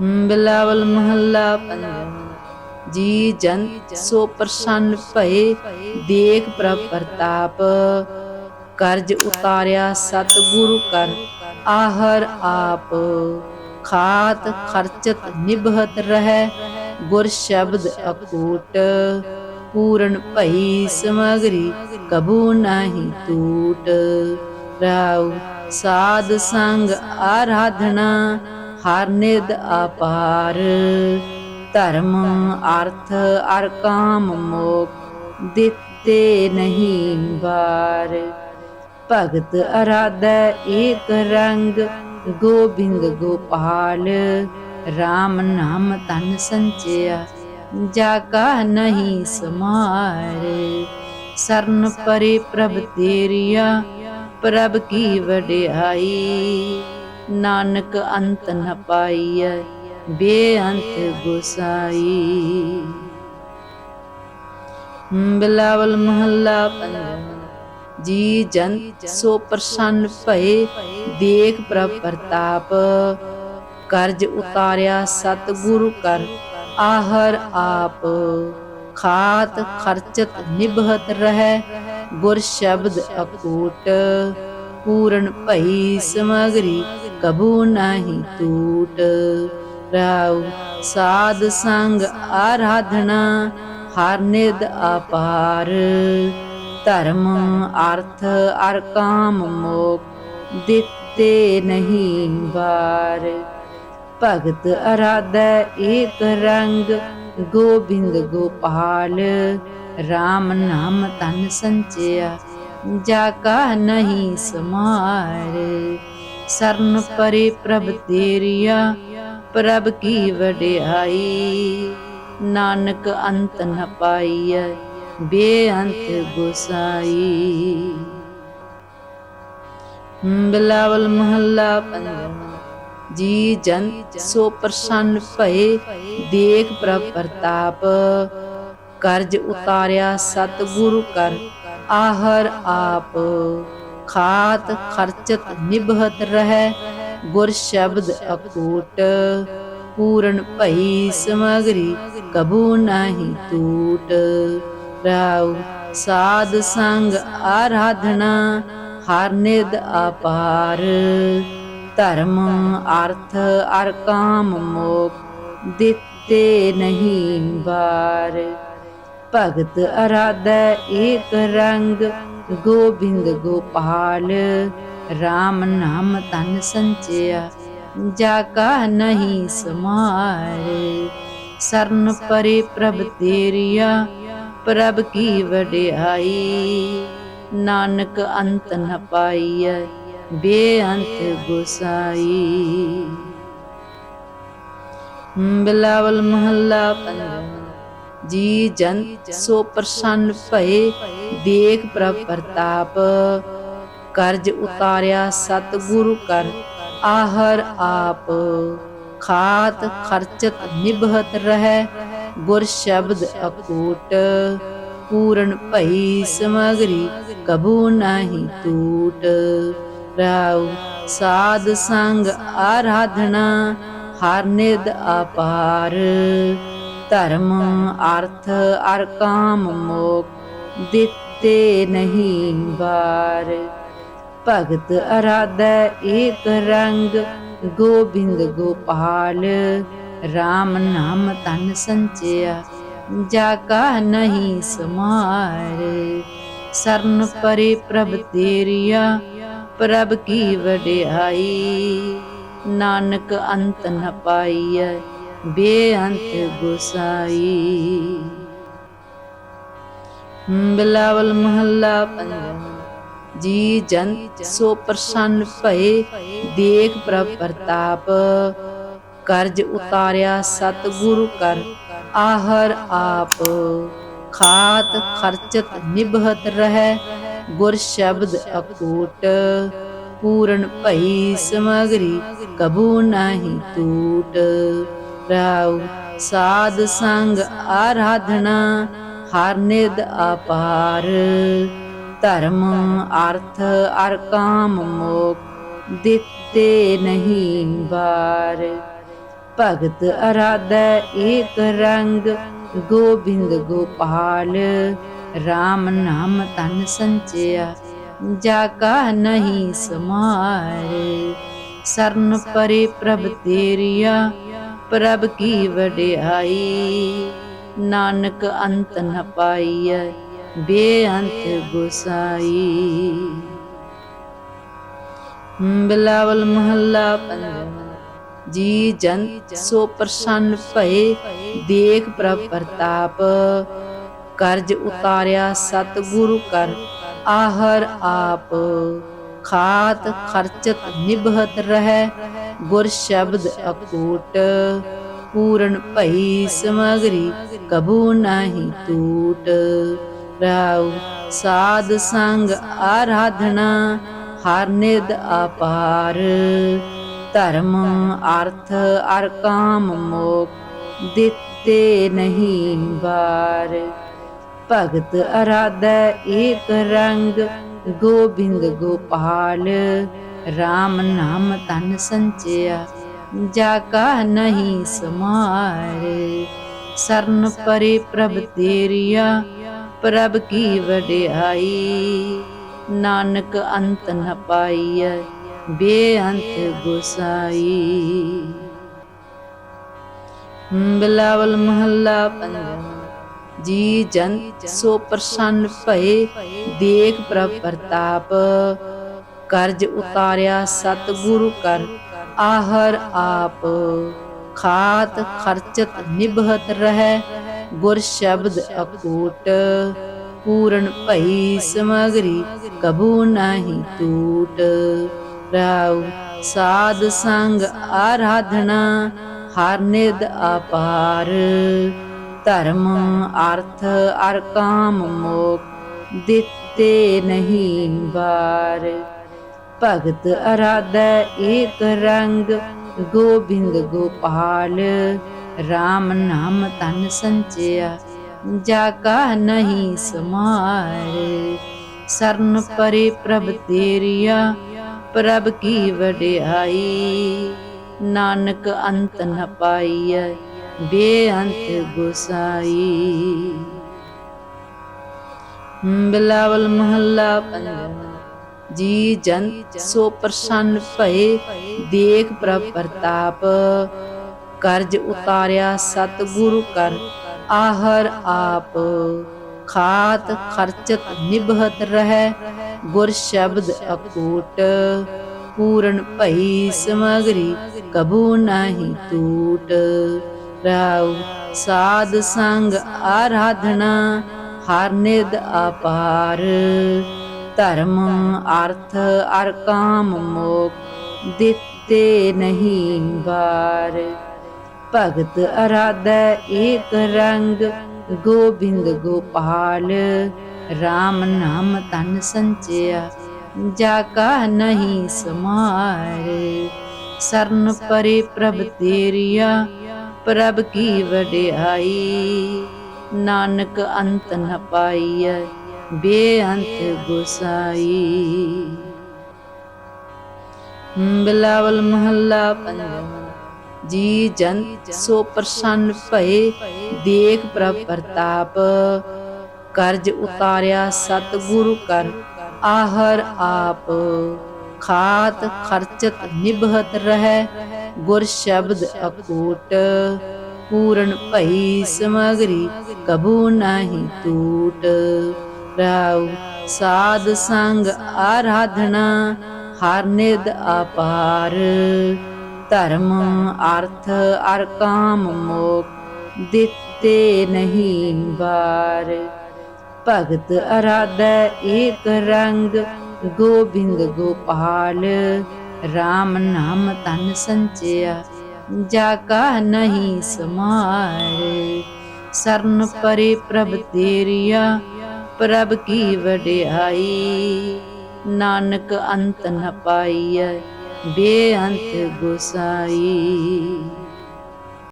ਬਿਲਾਵਲ ਮਹੱਲਾ ਪੰਜਵਾਂ। ਜੀ ਜਨ, ਸੋ ਪ੍ਰਸੰਨ ਭਏ, ਦੇਖ ਪ੍ਰਭ ਪ੍ਰਤਾਪ। ਕਰਜ ਉਤਾਰਿਆ ਸਤ ਕਰ, ਆਹਰ ਆਪ। ਖਾਤ ਖਰਚਤ ਨਿਭਤ ਰਹਿ, ਗੁਰ ਸ਼ਬਦ ਅਕੂਟ। ਪੂਰਨ ਭਈ ਸਮਗਰੀ, ਕਬੂ ਨਹੀਂ ਟੂਟ। ਰਾਉ ਸਾਧ ਸੰਗ ਆਰਾਧਨਾ। ਹਰ ਨਿਦ ਅਪਾਰ। ਧਰਮ, ਅਰਥ ਅਰ ਕਾਮ ਮੋਖ ਦਿੱਤੇ ਨਹੀਂ ਬਾਰ ਭਗਤ ਅਰਾਧੈ ਏਕ ਰੰਗ, ਗੋਬਿੰਦ ਗੋਪਾਲ। RAM ਨਾਮ ਤਨ ਸੰਚਿਆ, ਜਾ ਕਾ ਨਹੀਂ ਸਮਾਰ। ਸਰਨ ਪਰੇ ਪ੍ਰਭ ਤੇਰੀਆ, ਪ੍ਰਭ ਕੀ ਵਡਿਆਈ। ਨਾਨਕ ਅੰਤ ਨ ਪਾਈਐ, ਬੇਅੰਤ ਗੁਸਾਈ। ਬਿਲਾਵਲ ਮਹੱਲਾ ਪੰਜਵਾਂ, ਜੀ ਜਨ ਸੋ ਪ੍ਰਸੰਨ ਭਏ, ਦੇਖ ਪ੍ਰਭ ਪ੍ਰਤਾਪ। ਕਰਜ ਉਤਾਰਿਆ ਸਤ ਕਰ ਆਹਰ ਆਪ। ਖਾਤ ਖਰਚਤ ਨਿਭਤ ਰਹਿ, ਗੁਰ ਸ਼ਬਦ ਅਕੂਟ। ਪੂਰਨ ਭਈ ਸਮਗਰੀ ਕਬੂ ਨਹੀਂ ਟੂਟ ਰਾਉ। ਸਾਧ ਸੰਗ ਆਰਾਧਨਾ, ਹਰ ਨਿਦ ਅਪਾਰ। ਧਰਮ ਅਰਥ ਅਰ ਕਾਮ ਮੋਖ ਦਿੱਤੇ ਨਹੀਂ ਬਾਰ ਭਗਤ ਅਰਾਧੈ ਏਕ ਰੰਗ, ਗੋਬਿੰਦ ਗੋਪਾਲ। RAM ਨਾਮ ਤਨ ਸੰਚਿਆ ਜਾ ਕਾ ਨਹੀਂ ਸਮਾਰ। ਸਰਨ ਪਰੇ ਪ੍ਰਭ ਤੇਰੀਆ, ਪ੍ਰਭ ਕੀ ਵਡਿਆਈ। ਨਾਨਕ ਅੰਤ ਨ ਪਾਈਐ, ਬੇਅੰਤ ਗੁਸਾਈ। ਬਿਲਾਵਲ ਮਹੱਲਾ ਪੰਜਵਾਂ, ਜੀ ਜਨ ਸੋ ਪ੍ਰਸੰਨ ਭਏ, ਦੇਖ ਪ੍ਰਭ ਪ੍ਰਤਾਪ। ਕਰਜ ਉਤਾਰਿਆ ਸਤ ਕਰ, ਆਹਰ ਆਪ। ਖਾਤ ਖਰਚਤ ਨਿਭਤ ਰਹਿ, ਗੁਰ ਸ਼ਬਦ ਅਕੂਟ। ਪੂਰਨ ਭਈ ਸਮਗਰੀ ਕਬੂ ਨਹੀਂ ਟੂਟ ਰਾਉ ਸਾਧ ਸੰਗ ਆਰਾਧਨਾ, ਹਰ ਨਿਦ ਅਪਾਰ। ਧਰਮ ਅਰਥ ਅਰ ਕਾਮ ਮੋਖ, ਦਿੱਤੇ ਨਹੀਂ ਬਾਰ ਭਗਤ ਅਰਾਧੈ ਏਕ ਰੰਗ ਗੋਬਿੰਦ ਗੋਪਾਲ RAM ਨਾਮ ਤਨ ਸੰਚਿਆ, ਜਾ ਕਾ ਨਹੀਂ ਸਮਾਰ ਸਰਨ ਪਰੇ ਪ੍ਰਭ ਤੇਰੀਆ, ਪ੍ਰਭ ਕੀ ਵਡਿਆਈ। ਨਾਨਕ ਅੰਤ ਨ ਪਾਈਐ, ਬੇਅੰਤ ਗੁਸਾਈ। ਬਿਲਾਵਲ ਮਹੱਲਾ ਪੰਜਵਾਂ ਜੀ ਜਨ ਸੋ ਪ੍ਰਸੰਨ ਭਏ ਦੇਖ ਪ੍ਰਭ ਪ੍ਰਤਾਪ, ਕਰਜ ਉਤਾਰਿਆ ਸਤ ਕਰ, ਆਹਰ ਆਪ। ਖਾਤ ਖਰਚਤ ਨਿਭਤ ਰਹਿ, ਗੁਰ ਸ਼ਬਦ ਅਕੂਟ। ਪੂਰਨ ਭਈ ਸਮਗਰੀ ਕਬੂ ਨਹੀਂ ਟੂਟ ਰਾਉ ਸਾਧ ਸੰਗ ਆਰਾਧਨਾ, ਹਰ ਨਿਦ ਅਪਾਰ। ਧਰਮ ਅਰਥ ਅਰ ਕਾਮ ਮੋਕ ਦਿੱਤੇ ਨਹੀਂ ਬਾਰ ਭਗਤ ਅਰਾਧੈ ਏਕ ਰੰਗ, ਗੋਬਿੰਦ ਗੋਪਾਲ RAM ਨਾਮ ਤਨ ਸੰਚਿਆ, ਜਾ ਕਾ ਨਹੀਂ ਸਮਾਰ। ਸਰਨ ਪਰੇ ਪ੍ਰਭ ਤੇਰੀਆ, ਪ੍ਰਭ ਕੀ ਵਡਿਆਈ, ਨਾਨਕ ਅੰਤ ਨ ਪਾਈਐ। ਬੇਅੰਤ ਗੁਸਾਈ। ਬਿਲਾਵਲ ਮਹੱਲਾ ਪੰਜਵਾਂ, ਜੀ ਜਨ ਸੋ ਪ੍ਰਸੰਨ ਭਏ, ਦੇਖ ਪ੍ਰਭ ਪ੍ਰਤਾਪ, ਕਰਜ ਉਤਾਰਿਆ ਸਤ ਕਰ ਆਹਰ ਆਪ। ਖਾਤ ਖਰਚਤ ਨਿਭਤ ਰਹਿ, ਗੁਰ ਸ਼ਬਦ ਅਕੂਟ, ਪੂਰਨ ਭਈ ਸਮਗਰੀ ਕਬੂ ਨਹੀਂ ਟੂਟ। ਰਾਉ ਸਾਧ ਸੰਗ ਆਰਾਧਨਾ, ਹਰ ਨਿਦ ਅਪਾਰ। ਧਰਮ ਅਰਥ ਅਰ ਕਾਮ ਮੋਖ, ਦਿੱਤੇ ਨਹੀਂ ਬਾਰ ਭਗਤ ਅਰਾਧੈ ਏਕ ਰੰਗ, ਗੋਬਿੰਦ ਗੋਪਾਲ। RAM ਨਾਮ ਤਨ ਸੰਚਿਆ, ਜਾ ਕਾ ਨਹੀਂ ਸਮਾਰੇ। ਸਰਨ ਪਰੇ ਪ੍ਰਭ ਤੇਰੀਆ ਪ੍ਰਭ ਕੀ ਵਡਿਆਈ? ਨਾਨਕ ਅੰਤ ਨ ਪਾਈਐ, ਬੇਅੰਤ ਗੁਸਾਈ। ਬਿਲਾਵਲ ਮਹੱਲਾ ਪੰਜਵਾਂ, ਜੀ ਜਨ ਸੋ ਪ੍ਰਸੰਨ ਭਏ, ਦੇਖ ਪ੍ਰਭ ਪ੍ਰਤਾਪ। ਕਰਜ ਉਤਾਰਿਆ ਸਤ ਗੁਰੂ ਕਰ, ਆਹਰ ਆਪ। ਖਾਤ ਖਰਚਤ ਨਿਭਤ ਰਹਿ ਗੁਰ ਸ਼ਬਦ ਅਕੂਟ, ਪੂਰਨ ਭਈ ਸਮਗਰੀ, ਕਬੂ ਨਹੀਂ ਟੂਟ ਰਾਉ ਸਾਧ ਸੰਗ ਆਰਾਧਨਾ, ਹਰ ਨਿਦ ਅਪਾਰ। ਧਰਮ ਅਰਥ ਅਰ ਕਾਮ ਮੋਕ, ਦਿੱਤੇ ਨਹੀਂ ਵਾਰ। ਭਗਤ ਅਰਾਧੈ ਏਕ ਰੰਗ, ਗੋਬਿੰਦ ਗੋਪਾਲ। RAM ਨਾਮ ਤਨ ਸੰਚਿਆ ਜਾ ਕਾ ਨਹੀਂ ਸਮਾਰੇ। ਸਰਨ ਪਰੇ ਪ੍ਰਭ ਤੇਰੀਆ, ਪ੍ਰਭ ਕੀ ਵਡਿਆਈ। ਨਾਨਕ ਅੰਤ ਨ ਪਾਈਐ, ਬੇਅੰਤ ਗੁਸਾਈ। ਬਿਲਾਵਲ ਮਹੱਲਾ ਪੰਜਵਾਂ, ਜੀ ਜਨ ਸੋ ਪ੍ਰਸੰਨ ਭਏ, ਦੇਖ ਪ੍ਰਭ ਪ੍ਰਤਾਪ। ਕਰਜ ਉਤਾਰਿਆ ਸਤਗੁਰੂ ਕਰ। ਆਹਰ ਆਪ ਖਾਤ ਖਰਚਤ ਨਿਭਤ ਰਹਿ, ਗੁਰ ਸ਼ਬਦ ਅਕੂਟ। ਪੂਰਨ ਭਈ ਸਮਗਰੀ ਕਬੂ ਨਹੀਂ ਟੂਟ। ਰਾਉ ਸਾਧ ਸੰਗ ਆਰਾਧਨਾ, ਹਰ ਨਿਦ ਅਪਾਰ। ਧਰਮ ਅਰਥ ਅਰ ਕਾਮ ਮੋਖ ਦਿੱਤੇ ਨਹੀਂ ਵਾਰ। ਭਗਤ ਅਰਾਧੈ ਏਕ ਰੰਗ, ਗੋਬਿੰਦ ਗੋਪਾਲ RAM ਨਾਮ ਤਨ ਸੰਚਿਆ ਜਾ ਕਾ ਨਹੀਂ ਸਮਾਰੇ। ਸਰਨ ਪਰੇ ਪ੍ਰਭ ਤੇਰੀਆ, ਪ੍ਰਭ ਕੀ ਵਡਿਆਈ। ਨਾਨਕ ਅੰਤ ਨ ਪਾਈਐ, ਬੇਅੰਤ ਗੁਸਾਈ। ਬਿਲਾਵਲ ਮਹੱਲਾ ਪੰਜਵਾਂ। ਜੀ ਜਨ ਸੋ ਪ੍ਰਸੰਨ ਭਏ, ਦੇਖ ਪ੍ਰਭ ਪ੍ਰਤਾਪ, ਕਰਜ ਉਤਾਰਿਆ ਸਤ ਕਰ, ਆਹਰ ਆਪ। ਖਾਤ ਖਰਚਤ ਨਿਭਤ ਰਹਿ, ਗੁਰ ਸ਼ਬਦ ਅਕੂਟ। ਪੂਰਨ ਭਈ ਸਮਗਰੀ ਕਬੂ ਨਹੀਂ ਟੂਟ। ਰਾਉ ਸਾਧ ਸੰਗ ਆਰਾਧਨਾ, ਹਰ ਨਿਦ ਅਪਾਰ। ਧਰਮ ਅਰਥ ਅਰ ਕਾਮ ਮੋਖ ਦਿੱਤੇ ਨਹੀਂ ਵਾਰ। ਭਗਤ ਅਰਾਧੈ ਏਕ ਰੰਗ, ਗੋਬਿੰਦ ਗੋਪਾਲ RAM ਨਾਮ ਤਨ ਸੰਚਿਆ, ਜਾ ਕਾ ਨਹੀਂ ਸਮਾਰ। ਸਰਨ ਪਰੇ ਪ੍ਰਭ ਤੇਰੀਆ, ਪ੍ਰਭ ਕੀ ਵਡਿਆਈ, ਨਾਨਕ ਅੰਤ ਨ ਪਾਈਐ। ਬੇਅੰਤ ਗੁਸਾਈ ਬਿਲਾਵਲ ਮਹੱਲਾ ਪੰਜਵਾਂ ਜੀ ਜਨ ਸੋ ਪ੍ਰਸੰਨ ਭਏ, ਦੇਖ ਪ੍ਰਭ ਪ੍ਰਤਾਪ। ਕਰਜ ਉਤਾਰਿਆ ਸਤ ਕਰ, ਆਹਰ ਆਪ। ਖਾਤ ਖਰਚਤ ਨਿਭਤ ਰਹਿ, ਗੁਰ ਸ਼ਬਦ ਅਕੂਟ। ਪੂਰਨ ਭਈ ਸਮਗਰੀ ਕਬੂ ਨਹੀਂ ਟੂਟ ਰਾਉ। ਸਾਧ ਸੰਗ ਆਰਾਧਨਾ, ਹਰ ਨਿਦ ਅਪਾਰ। ਧਰਮ ਅਰਥ ਅਰ ਕਾਮ ਮੋਖ, ਦਿੱਤੇ ਨਹੀਂ ਬਾਰ। ਭਗਤ ਅਰਾਧੈ ਏਕ ਰੰਗ, ਗੋਬਿੰਦ ਗੋਪਾਲ। RAM ਨਾਮ ਤਨ ਸੰਚਿਆ, ਜਾ ਕਾ ਨਹੀਂ ਸਮਾਰੇ। ਸਰਨ ਪਰੇ ਪ੍ਰਭ ਤੇਰੀਆ ਪ੍ਰਭ ਕੀ ਵਡਿਆਈ? ਨਾਨਕ ਅੰਤ ਨ ਪਾਈਐ ਬੇਅੰਤ ਗੁਸਾਈ।